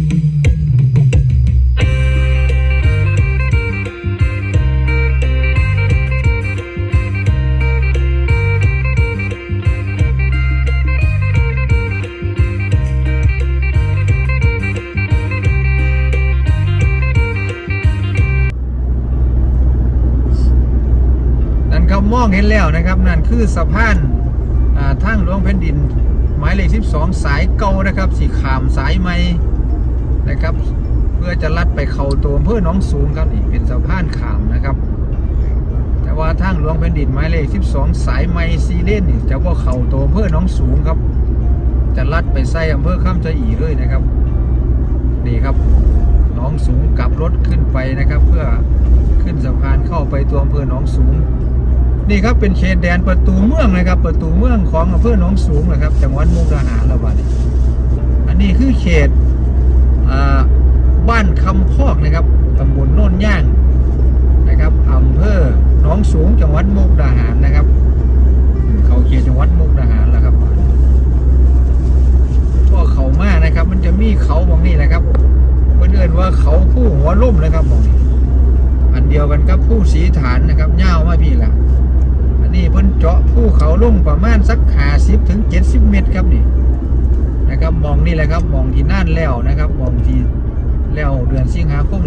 นั่นเขามองเห็นแล้วนะครับนั่นคือสะพานทางหลวงแผ่นดิน หมายเลข 12 สายเก่านะครับสีขามสายใหม่ นะครับ เพื่อจะลัดไปเข้าตัวอำเภอหนองสูงครับนี่เป็นสะพานขามนะครับ แต่ว่าทางหลวงแผ่นดินหมายเลข 12 สายใหม่ซีเลนนี่จะว่าเข้าตัวอำเภอหนองสูงครับ จะลัดไปใส่อำเภอข้ามจะอีเลยนะครับนี่ครับหนองสูงกลับรถขึ้นไปนะครับ เพื่อขึ้นสะพานเข้าไปตัวอำเภอหนองสูงนี่ครับเป็นเขตแดนประตูเมืองนะครับ ประตูเมืองของอำเภอหนองสูงนะครับจังหวัดมุกดาหารเราบ้านี้อันนี้คือเขต บ้านคำพอกนะครับตำบลโน่นย่างนะครับอำเภอหนองสูงจังหวัดมุกดาหารนะครับ เขาเขตจังหวัดมุกดาหารแล้วครับก็เขามานะครับ มันจะมีเขามองนี่นะครับเพื่อนเอนว่าเขาผู้หัวล่มนะครับมองนี่อันเดียวกันกับผู้สีฐานนะครับย่าวมาพี่ละอันนี้เพิ่นเจาะผู้เขาลุ่งประมาณสักหาสิบถึงเจ็ดสิบเมตรครับนี่ นะครับมองนี่แหละครับมองที่น่านแล้วนะครับมองที่แล้วเดือนสิงหาคม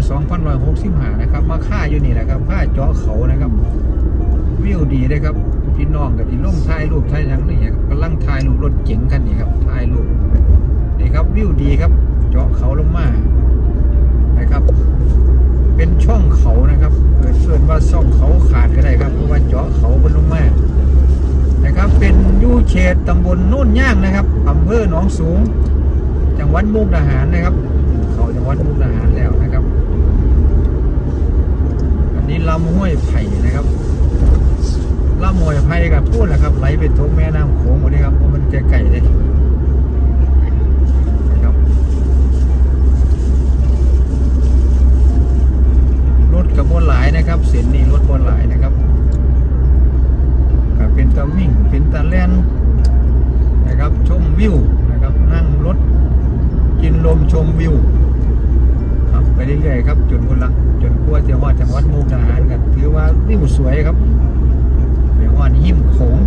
2565นะครับ มาค่าอยู่นี่แหละครับค่าเจาะเขานะครับ วิวดีเลยครับพี่น้องกับที่ล่มถ่ายรูปถ่ายยังนี่ครับกำลังถ่ายรูปรถเก๋งกันนี่ครับถ่ายรูปนี่ครับวิวดีครับ เจาะเขาลงมานะครับ เป็นช่องเขานะครับเกิดเกิดว่าช่องเขาขาดก็ได้ครับเพราะว่าเจาะเขาบนลงมา นะครับเป็นยูเชตตำบลโน่นย่างนะครับอำเภอหนองสูง จังหวัดมุกดาหารนะครับ เขาจังหวัดมุกดาหารแล้วนะครับ อันนี้ลำห้วยไผ่นะครับลำห้วยไผ่กับพูดแหละครับไหลไปตรงแม่น้ำโขงหมดเลยครับเพราะมันจะไก่เลย ว่าวิวสวยครับไปฮอดหิมโขง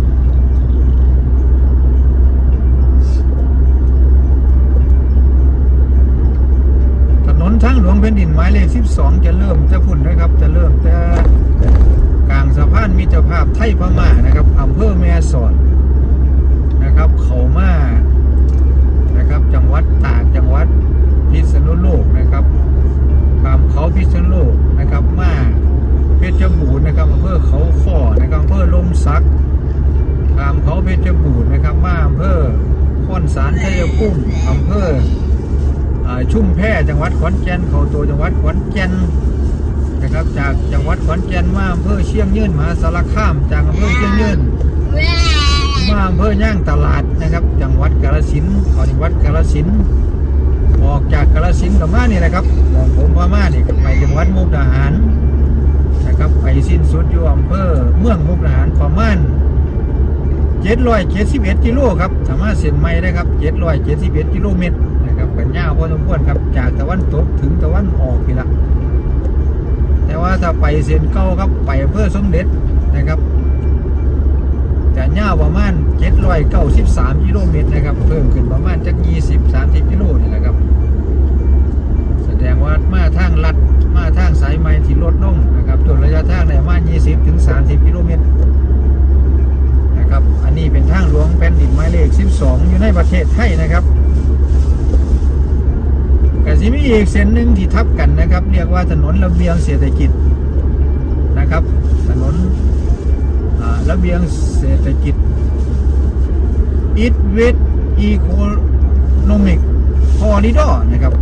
ถนนทางหลวงแผ่นดินหมายเลข12 จะเริ่มจะพุ่นนะครับ จะเริ่มแต่กลางสะพานมิตรภาพไทยพม่านะครับอำเภอแม่สอดนะครับเขามานะครับจังหวัดตากจังหวัดพิษณุโลกนะครับตามเขาพิษณุโลกนะครับ มาเพชรบูรณ์ นะครับอำเภอเขาข้อนะครับอำเภอลมสักตามเขาเพชรบูรณ์นะครับมาอำเภอข้อนสารชัยภูมิอำเภออชุ่มแพจังหวัดขอนแก่นเขาตัวจังหวัดขอนแก่นนะครับ จากจังหวัดขอนแก่นมาอำเภอเชียงยืนมหาสารคามจากอำเภอเชียงยืนมาอำเภอย่างตลาดนะครับ จังหวัดกาฬสินธุ์เขาจังหวัดกาฬสินธุ์ออกจากกาฬสินธุ์กับมาเนี่แหละครับมองผมพามานี่ก็ไปจังหวัดมุกดาหาร นะครับ ไปสิ้นสุดอยู่อำเภอเมืองมุกดาหารประมาณ771กิโลครับสามารถเส้นไม่ได้ครับ771กิโลเมตรนะครับกันยาวพอสมควรครับ จากตะวันตกถึงตะวันออกนี่ละแต่ว่าถ้าไปเส้นเก้าครับไปอำเภอสมเด็จนะครับจะยาวประมาณ793กิโลเมตรนะครับ เพิ่มขึ้นประมาณจาก20 30กิโลนี่แหละครับ แสดงว่ามาทางลัด มาทางสายไหมที่ลดลงนะครับจนระยะทางในประมา 20 ถึง 30 กิโลเมตรนะครับ อันนี้เป็นทางหลวงแผ่นดินหมายเลข 12 อยู่ในประเทศไทยนะครับแต่สิมีอีกเส้นหนึ่งที่ทับกันนะครับ เรียกว่าถนนระเบียงเศรษฐกิจนะครับ ถนนระเบียงเศรษฐกิจ Eat with Economic Corridor นะครับ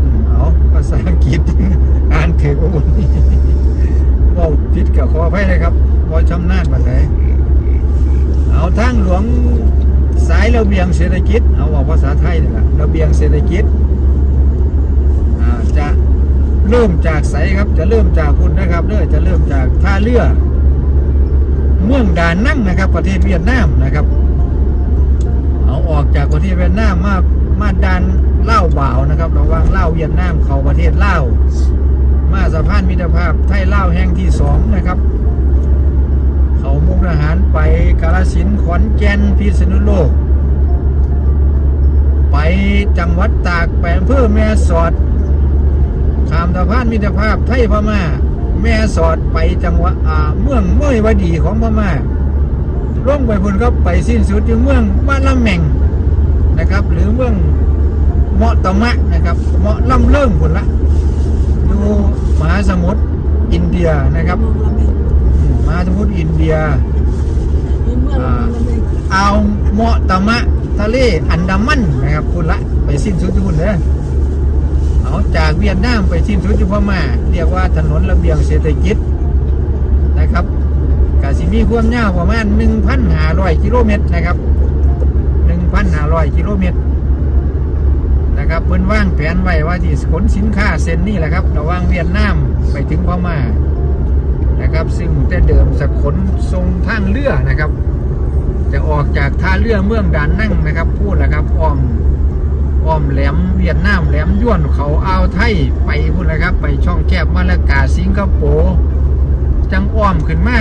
ษาอังกฤษอ่านถือว่าวันนี้ว่าผิดกับขออภัยเลยครับพอชำนาญบันไดเอาทางหลวงสายระเบียงเศรษฐกิจ เอาว่าภาษาไทยนี่แหละระเบียงเศรษฐกิจจะเริ่มจากไสครับ จะเริ่มจากคุณนะครับเด้อจะเริ่มจากท่าเรือเมืองดานั่งนะครับ ประเทศเวียดนามนะครับ เอาออกจากประเทศเวียดนามมามาดาน เล่าวบ่าวนะครับระว่างเล่าเวียดนามเขาประเทศเลามาสะพานมิตรภาพไทยเลาแห่งที่สองนะครับ เขามุกดาหารไปกาฬสินขอนแก่นพิษณุโลก ไปจังหวัดตากไปอำเภอแม่สอดขามสะพานมิตรภาพไทยพม่า แม่สอดไปจังหวัดอ่าเมืองเมยวดีของพม่าลงไปพุ่นก็ไปสิ้นสุดที่เมืองมะละแมงนะครับ หรือเมือง เมาะตะมะนะครับเมาะล่ำเลิ่งพุ่นละอยู่มหาสมุทรอินเดียนะครับมองละเมงอืมมหาสมุทรอินเดียในเมื่อเรามองละเมงเอาเมาะตะมะทะเลอันดามันนะครับคุณละไปสิ้นสุดที่คุณเด้อเอาจากเวียดนามไปสิ้นสุดที่พม่าเรียกว่าถนนระเบียงเศรษฐกิจนะครับกาสิมีความยาวประมาณ1,500กิโลเมตรนะครับ1,500กิโลเมตร นะครับเพิ่นว่างแผนไว้ว่าที่ขนสินค้าเส้นนี้แหละครับระหว่างเวียดนามไปถึงพม่านะครับ ซึ่งแต่เดิมสะขนทรงทางเรือนะครับ จะออกจากท่าเรือเมืองดานนั่งนะครับ พูดแล้วครับอ้อมอ้อมแหลมเวียดนามแหลมย้วนเขาอ่าวไทยไปพูดแล้วครับ ไปช่องแคบมาละกาสิงคโปร์จังอ้อมขึ้นมา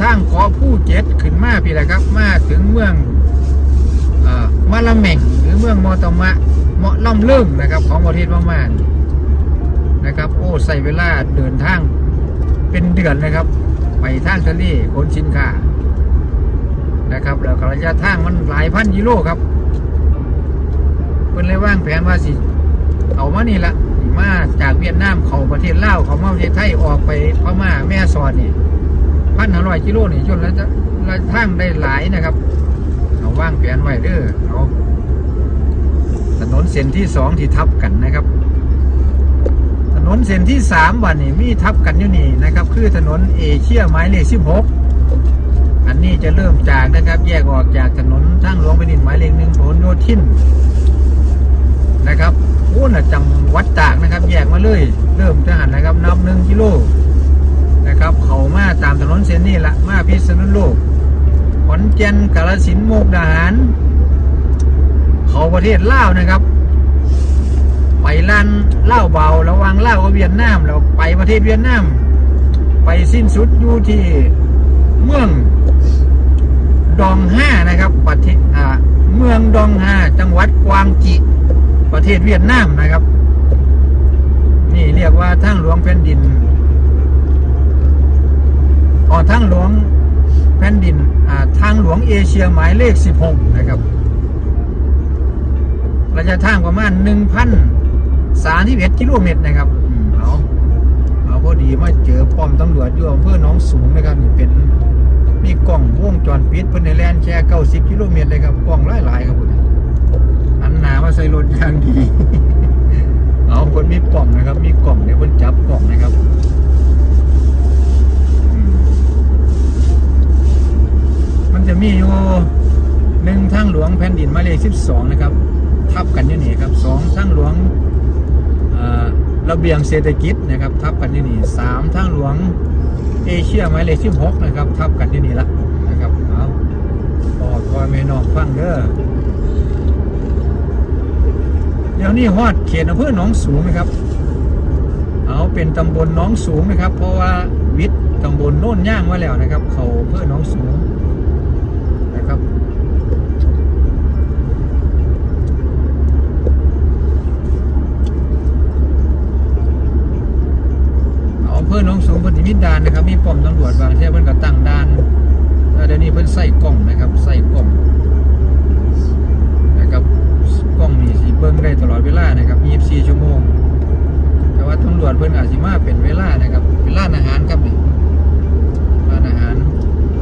ทางเกาะผู้เจ็ดขึ้นมาพี่แหละครับ มาถึงเมือง อ่ามะละแมงหรือเมืองมอตมะเมาะล่ำเลิ่งนะครับของประเทศพม่านะครับ โอ้ใส่เวลาเดินทางเป็นเดือนนะครับ ไปทางทะเลขนสินค้านะครับแล้วระยะทางมันหลายพันกิโลครับเพิ่นเลยว่างแผนว่าสิเอามานี่ละมาจากเวียดนามเขาประเทศลาวเขามาประเทศไทยออกไปพม่าแม่สอดนี่พันห้าร้อยกิโลนี่จนแล้วจะระยะทางได้หลายนะครับ เอาว่างแผนไว้เด้อเอาถนนเส้นที่สองที่ทับกันนะครับ ถนนเส้นที่สามวันนี้มีทับกันอยู่นี่นะครับ คือถนนเอเชียหมายเลขสิบหกอันนี้จะเริ่มจากนะครับ แยกออกจากถนนทางหลวงไปดินหมายเลขหนึ่งผลโยธินนะครับโอ้น่ะจังวัดตากนะครับ แยกมาเลย เริ่มจะหันนะครับนับหนึ่งกิโลนะครับ เขามาตามถนนเส้นนี้ละมาพิษณุโลก อนแก่นกาฬสินมุกดาหารเขาประเทศลาวนะครับ ไปลันเล่าวเบาระวังเล่าวกับเวียดนามแล้วไปประเทศเวียดนาม ไปสิ้นสุดอยู่ที่เมืองดองห้านะครับประเทศอ่าเมืองดองห้าจังหวัดกวางจิประเทศเวียดนามนะครับ นี่เรียกว่าทางหลวงแผ่นดินอ๋อทางหลวง แผ่นดินทางหลวงเอเชียหมายเลข 16 นะครับระยะทางประมาณ 1,031กิโลเมตรนะครับเอาเอาพอดีมาเจอป้อมตำรวจอยู่อำเภอหนองสูงนะครับนี่เป็นมีกล้องวงจรปิดเพิ่นในแลนแค่90กิโลเมตรเลยครับกล้องหลายๆครับผมอันหนามาใส่รถอย่างดี เอาคนมีกล่องนะครับ มีกล่องเดี๋ยวเพิ่นจับกล่องนะครับ งทางแผ่นดินมายเลข12 นะครับ ทับกันอยู่นี่ครับสองทางหลวงระเบียงเศรษฐกิจนะครับทับกันอยู่นี่สามทางหลวงเอเชียหมายเลข16 นะครับ ทับกันอยู่นี่ละนะครับเอาปอดคอยแม่นองฟังเด้อเดี๋ยวนี้ฮอดเขตอำเภอหนองสูงนะครับเอาเป็นตำบลหนองสูงนะครับ เพราะว่าวิทย์ตำบลโน่นย่างมาแล้วนะครับ เขาอำเภอหนองสูงนะครับ ภอหนองสูงเพิ่นสิมีด่านนะครับ มีป้อมตำรวจบางเที่ยเพิ่นก็ตั้งด่านแล้วเดี๋ยวนี้เพิ่นใส่กล้องนะครับใส่กล้องนะครับกล้องนี่สิเบิ่งได้ตลอดเวลานะครับ24ชั่วโมง แต่ว่าตำรวจเพิ่นอาจสิมาเป็นเวลานะครับเป็นร้านอาหารครับนี่ร้านอาหาร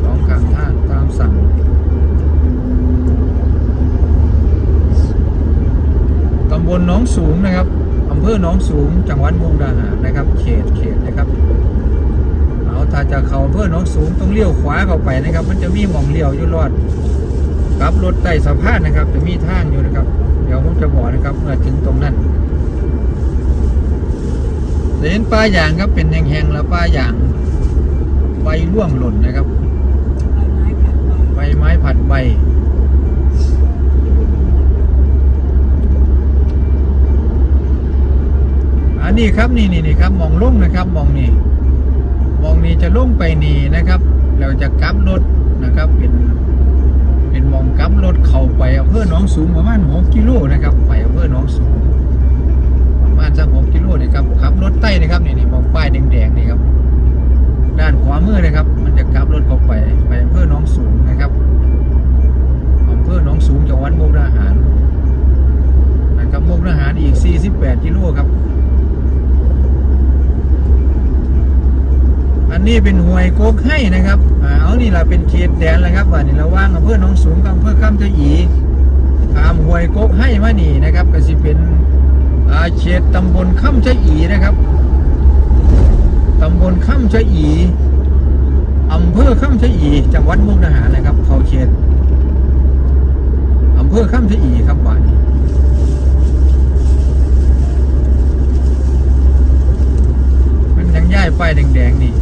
สองข้างทางตามสั่งตำบลหนองสูงนะครับ ภอหนองสูงจังหวัดมุกดาหารนะครับ เขตเขตนะครับเอาถ้าจะเข้าอำเภอหนองสูงต้องเลี้ยวขวาเข้าไปนะครับ มันจะมีหม่องเลี้ยวอยู่รอดกลับรถใต้สะพานนะครับ จะมีทางอยู่นะครับ เดี๋ยวผมจะบอกนะครับเมื่อถึงตรงนั้นจะเห็นปลาอย่างครับเป็นแห้งๆแล้วปลาอย่างใบร่วงหล่นนะครับใบไม้ผัดใบใบไม้ผัดใบ นี่ครับนี่นี่นี่ครับมองลุ่งนะครับมองนี่มองนี่จะลุ่งไปนี่นะครับเราจะกลับรถนะครับเป็นเป็นมองกลับรถเข้าไปอำเภอหนองสูงประมาณ6กิโลนะครับไปอำเภอหนองสูงประมาณสัก6กิโลนี่ครับขับรถใต้นะครับนี่นี่มองป้ายแดงๆนี่ครับด้านขวามือนะครับ มันจะกลับรถเข้าไปไปอำเภอหนองสูงนะครับอำเภอหนองสูงจังหวัดมุกดาหารนะครับมุกดาหารอีก 48 กิโลครับ อันนี้เป็นหวยโกกให้นะครับเอานี่แหละเป็นเขตแดนแล้วครับว่านี่เราว่างอำเภอหนองสูงกับอำเภอข้ามเจ้าอีตามหวยโกกให้มานี่นะครับ ก็สิเป็นเขตตำบลข้ามเจ้าอีนะครับตำบลข้ามเจ้าอีอำเภอข้ามเจ้าอีจังหวัดมุกดาหารนะครับเขาเขตอำเภอข้ามเจ้าอีครับว่านี่มันยังย้ายป้ายแดงๆนี่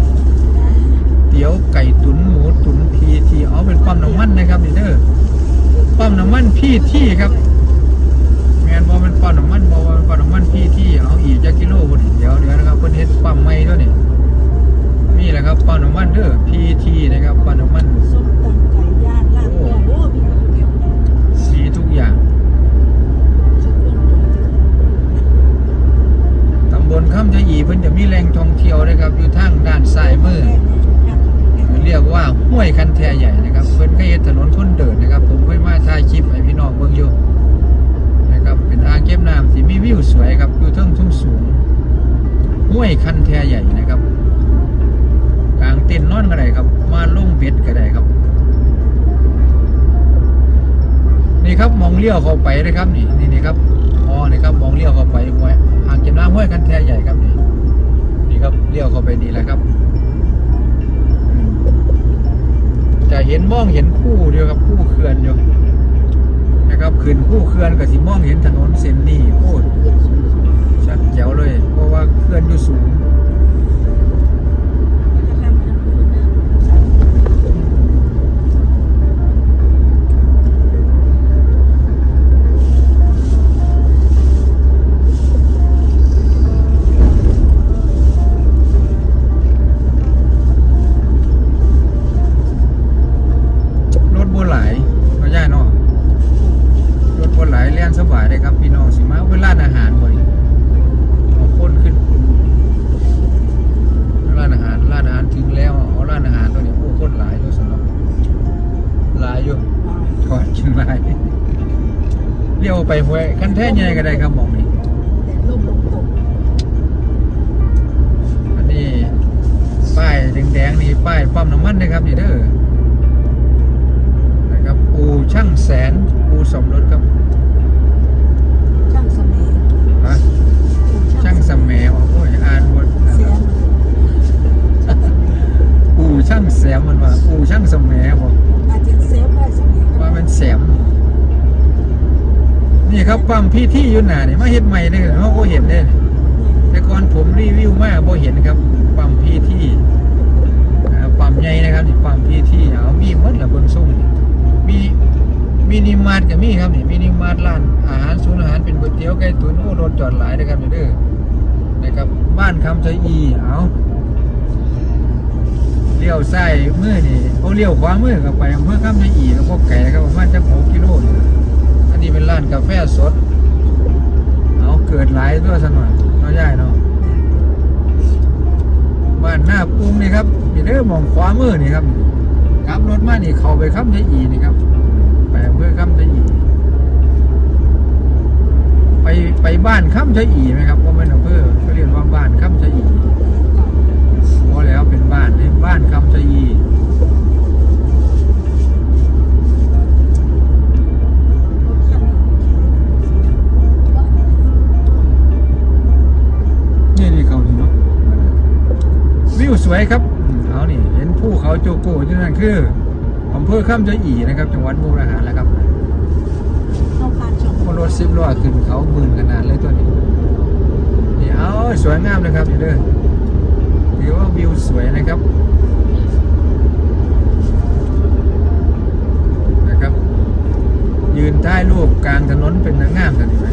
ตี๋ยวไก่ตุ๋นหมูตุ๋นพีทีเอาเป็นปั๊มน้ำมันนะครับนี่เด้อปั๊มน้ำมันพีทีครับแมนบอเป็นปั๊มน้ำมันบอเป็นปั๊มน้ำมันพีทีเอาอีกจักกิโลคนเดี๋ยวเดี๋ยวนะครับเพิ่นเฮ็ดปั๊มใหม่ด้วยนี่นี่แหละครับปั๊มน้ำมันเด้อพีทีนะครับปั๊มน้ำมัน องเลี้ยวเข้าไปนะครับนี่นี่นี่ครับอ๋อนี่ครับมองเลี้ยวเข้าไปห้วยอ่างเก็บน้ำห้วยคันแท้ใหญ่ครับนี่นี่ครับเลี้ยวเข้าไปนี่แหละครับ จะเห็นมองเห็นคู่เดียวกับคู่เขื่อนอยู่นะครับขึ้นคู่เขื่อนกับสิมองเห็นถนนเส้นนี้โอ้ชัดแจ๋วเลย เพราะว่าเขื่อนอยู่สูง ถอดชิงหลาเลี้ยวไปห้วยคันแท่ใหญ่ก็ได้ครับมองนี้ลมลมตกอันนี้ป้ายแดงๆนี่ป้ายปั๊มน้ำมันนะครับนี่เด้อนะครับอูช่างแสนอูสมรถครับช่างสมัยฮะช่างสมแหมวโอ้ยอ่านบทอูช่างแสมมันว่าอูช่างสมแหมบอก แสมนี่ครับปั๊มพี่ที่อยู่หนานี่มาเห็นใหม่เลยเขาก็เห็นได้แต่ก่อนผมรีวิวมากบ่เห็นครับปั๊มพี่ที่อ่าปั๊มใหญ่นะครับนี่ปั๊มพี่ที่เอามีมดละเบิ่งส่งนี่มีมินิมาร์ทก็มีครับนี่มินิมาร์ทร้านอาหารศูนย์อาหารเป็นก๋วยเตี๋ยวไก่ตุ๋นโอ้รถจอดหลายนะครับเด้อนะครับบ้านคำใจอีเอา เลี้ยวซ้ายมือนี่เขาเลี้ยวขวามือก็ไปอำเภอคำใจอีแล้วก็ไก่นะครับประมาณจักหกกิโลนี่อันนี้เป็นร้านกาแฟสด เอาเกิดหลายตัวสักหน่อยเนาะย่เนาะบ้านหน้าปุ้งนี่ครับนี่เด้อมองขวามือนี่ครับขับรถมานี่เข้าไปคำใจอีนี่ครับไปอำเภอคำชะอีไปไปบ้านคำชะอีไหมครับว่าเป็นอำเภอเขาเรียกว่าบ้านคำชะอี อแล้วเป็นบ้านนี่บ้านคำชะอีนี่นี่เขานี่เนาะวิวสวยครับอืมเอานี่เห็นภูเขาโจโกอยู่นั่นคืออำเภอคำชะอีนะครับ จังหวัดมุกดาหารแหล้วครับต้องการชมพอรถสิบล้อขึ้นเขาหมื่นขนาดเลยตัวนี้นี่เอาสวยงามนะครับนี่เด้อ ถือว่าวิวสวยนะครับนะครับ ยืนใต้รูปกลางถนนเป็นนางงามกันไหม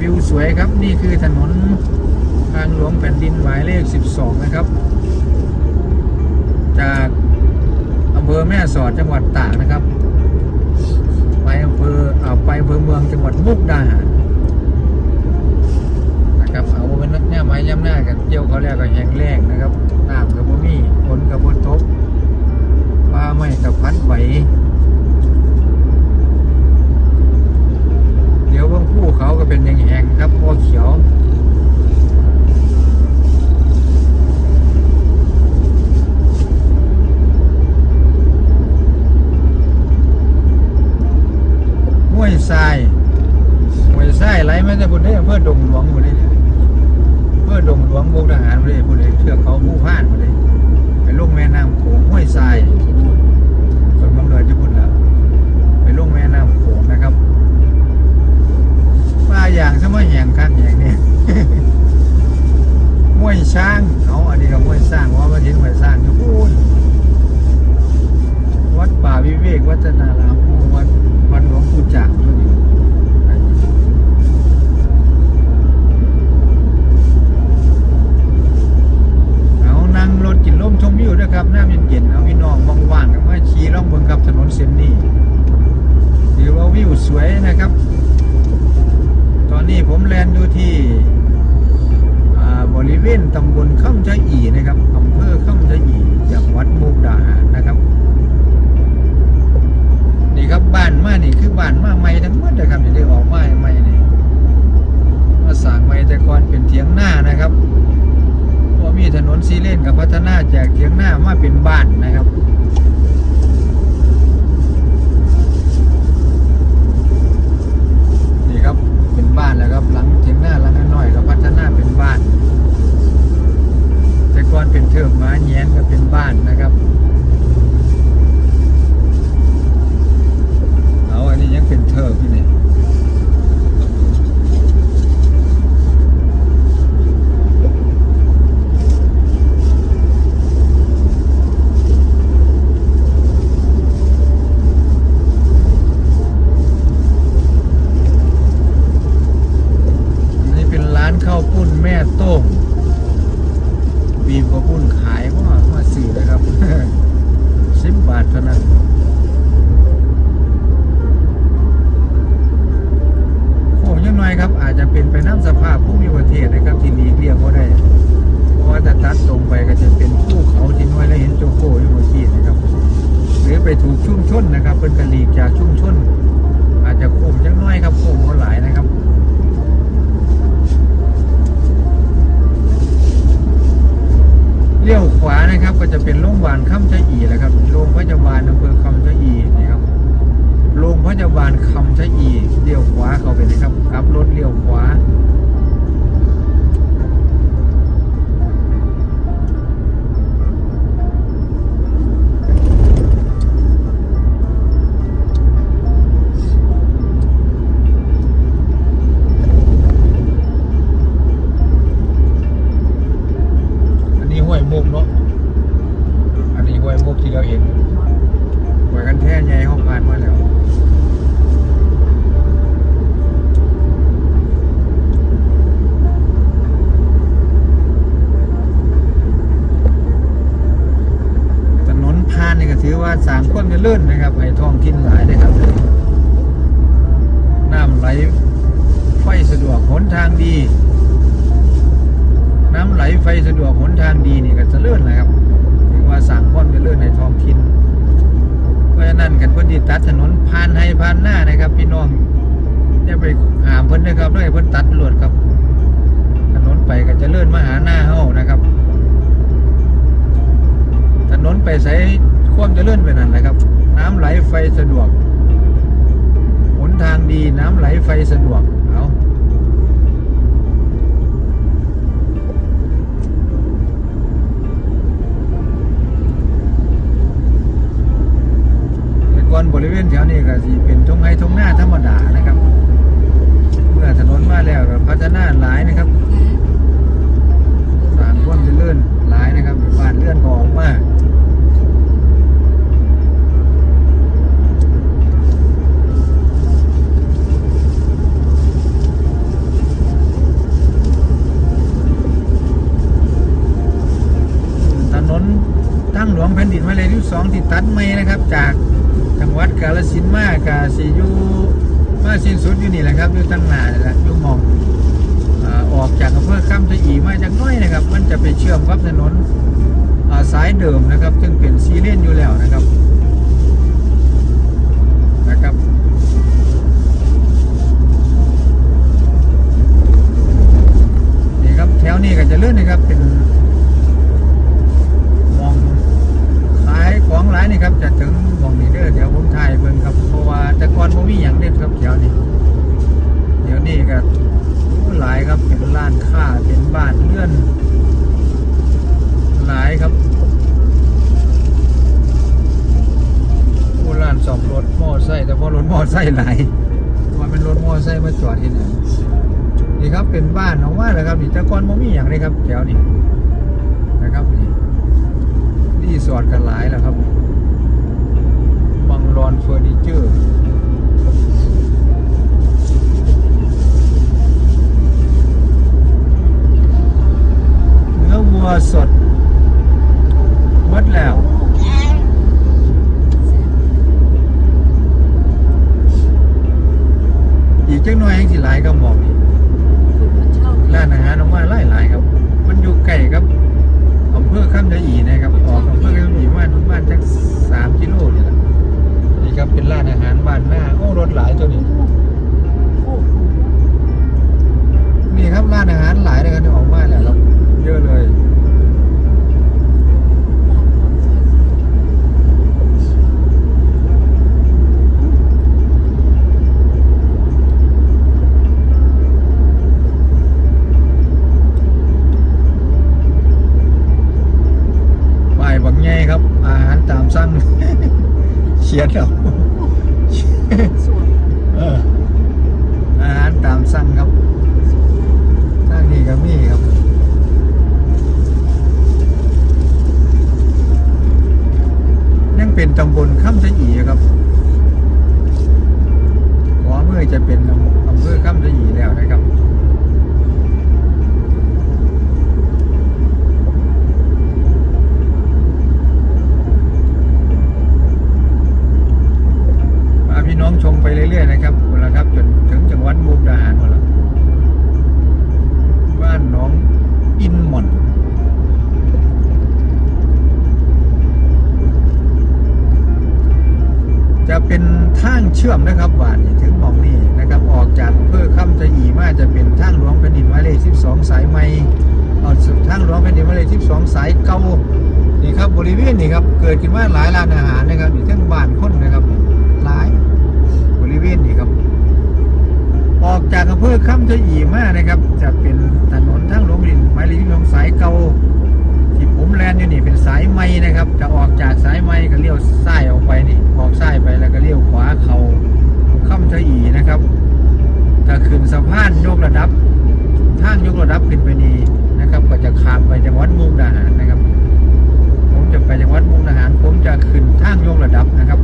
วิวสวยครับนี่คือถนนทางหลวงแผ่นดินหมายเลข 12 นะครับ จากอำเภอแม่สอดจังหวัดตากนะครับ ไปอำเภออาไปอำเภอเมืองจังหวัดมุกดาหารนะครับเอาเป็นนักเนี่ยไม้ย่ำ หน้ากันเที่ยวเขาเรียกก็แห้งแรงนะครับน้ำกับบ่มีฝนกับบ่ตกปลาไม่กับพัดไหวเดี๋ยวเบางผู้เขาก็เป็นแห้งๆครับพอเขียวห้วยทรายห้วยทรายไหลมาจากบนนี้อเพื่อดงหลวงบนนี้ พื่อดงหลวงบุกทหารบนนี้บนนี้เทือกเขาผู้พ่านบนนี้ไปลงแม่น้ำโขงห้วยทรายะอีนะครับอำเภอข้ามชะอีจังหวัดมุกดาหารนะครับ นี่ครับบ้านมานี่คือบ้านมาใหม่ทั้งหมดนะครับที่ได้ออกมาใหม่นี่มาสร้างใหม่แต่ก่อนเป็นเถียงหน้านะครับพอมีถนนซีเลนกับพัฒนาจากเถียงหน้ามาเป็นบ้านนะครับ บ้านนะครับ ฟสะดวกหนทางดี น้ำไหลไฟสะดวกหนทางดีนี่ก็จะเจริญนะครับถือว่าสร้างความเจริญในท้องถิ่นเพราะฉะนั้นกันพื่อนที่ตัดถนนผ่านให้ผ่านหน้านะครับ พี่น้องอย่าไปหามเพิ่นนะครับด้วยเพิ่นตัดหลวดครับ ถนนไปก็จะเจริญมาหาหน้าเฮานะครับ ถนนไปใส่ความเจริญไปนั่นแหละครับ น้ำไหลไฟสะดวกหนทางดีน้ำไหลไฟสะดวก นี่ก็สิเป็นทงไร่ทุ่งนาธรรมดานะครับ เลื่อนนะครับเป็นมองขายของหลายนี่ครับจะถึงมองนี่เด้อเดี๋ยวผมถ่ายเบิ่งครับเพราะว่าแต่ก่อนผมมีอย่างเด็ดครับแถวนี้เดี๋ยวนี้ก็หลายครับเป็นร้านค้าเป็นบ้านเลื่อน หลายครับโอ้ร้านสอบรถมอไซค์แต่พอรถมอไซค์หลาย อนผมมีอย่างนี้ครับแถวนี้นะครับนี่รีสอดกันหลายแล้วครับบังรอนเฟอร์นิเจอร์ เขียนเอา ชื่อมนะครับว่านี่ถึงมองนี่นะครับออกจากอำเภอค่ำจะอีมาจะเป็นทางหลวงแผ่นดินหมายเลข12 สายใหม่เอาสุดทางหลวงแผ่นดินหมายเลข12 สายเก่านี่ครับบริเวณนี่ครับเกิดขึ้นมาหลายร้านอาหารนะครับอยู่ทั้งบ้านคนนะครับหลายบริเวณนี่ครับ ออกจากอำเภอค่ำจะอีมานะครับ จะเป็นถนนทางหลวงแผ่นดินหมายเลข12สายเก่า แลนอยู่นี่เป็นสายไม้นะครับ จะออกจากสายไม้ก็เลี้ยวซ้ายออกไปนี่ออกซ้ายไปแล้วก็เลี้ยวขวาเขาค่ำทอีนะครับถ้าขึ้นสะพานยกระดับทางยกระดับขึ้นไปนี่นะครับ ก็จะข้ามไปจังหวัดมุกดาหารนะครับ ผมจะไปจังหวัดมุกดาหาร ผมจะขึ้นทางยกระดับนะครับ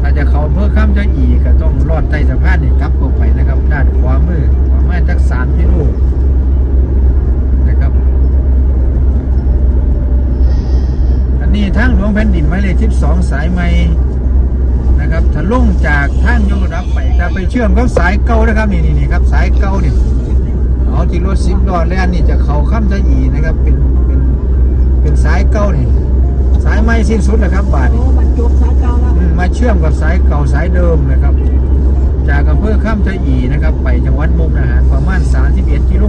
ถ้าจะเขาเพื่อข้ามจะอีก็ต้องลอดใต้สะพานนี่กลับเข้าไปนะครับ ด้านขวามือประมาณสักสามกิโล นนี้ทางหลวงแผ่นดินหมายเลข12 สายใหม่นะครับถ้าลงจากทางยกระดับไปจะไปเชื่อมกับสายเก่านะครับนี่นี่นี่ครับสายเก่านี่เอาที่รถสิบล้อแล่นนี่จะเข้าข้ามจะอีนะครับเป็นเป็นเป็นสายเก่านี่สายใหม่สิ้นสุดแล้วครับบาทโอ้นี่มันจบสายเก่าแล้วอืมมาเชื่อมกับสายเก่าสายเดิมนะครับ จากอำเภอข้ามจะอีนะครับ ไปจังหวัดมุกดาหารประมาณ 31กิโล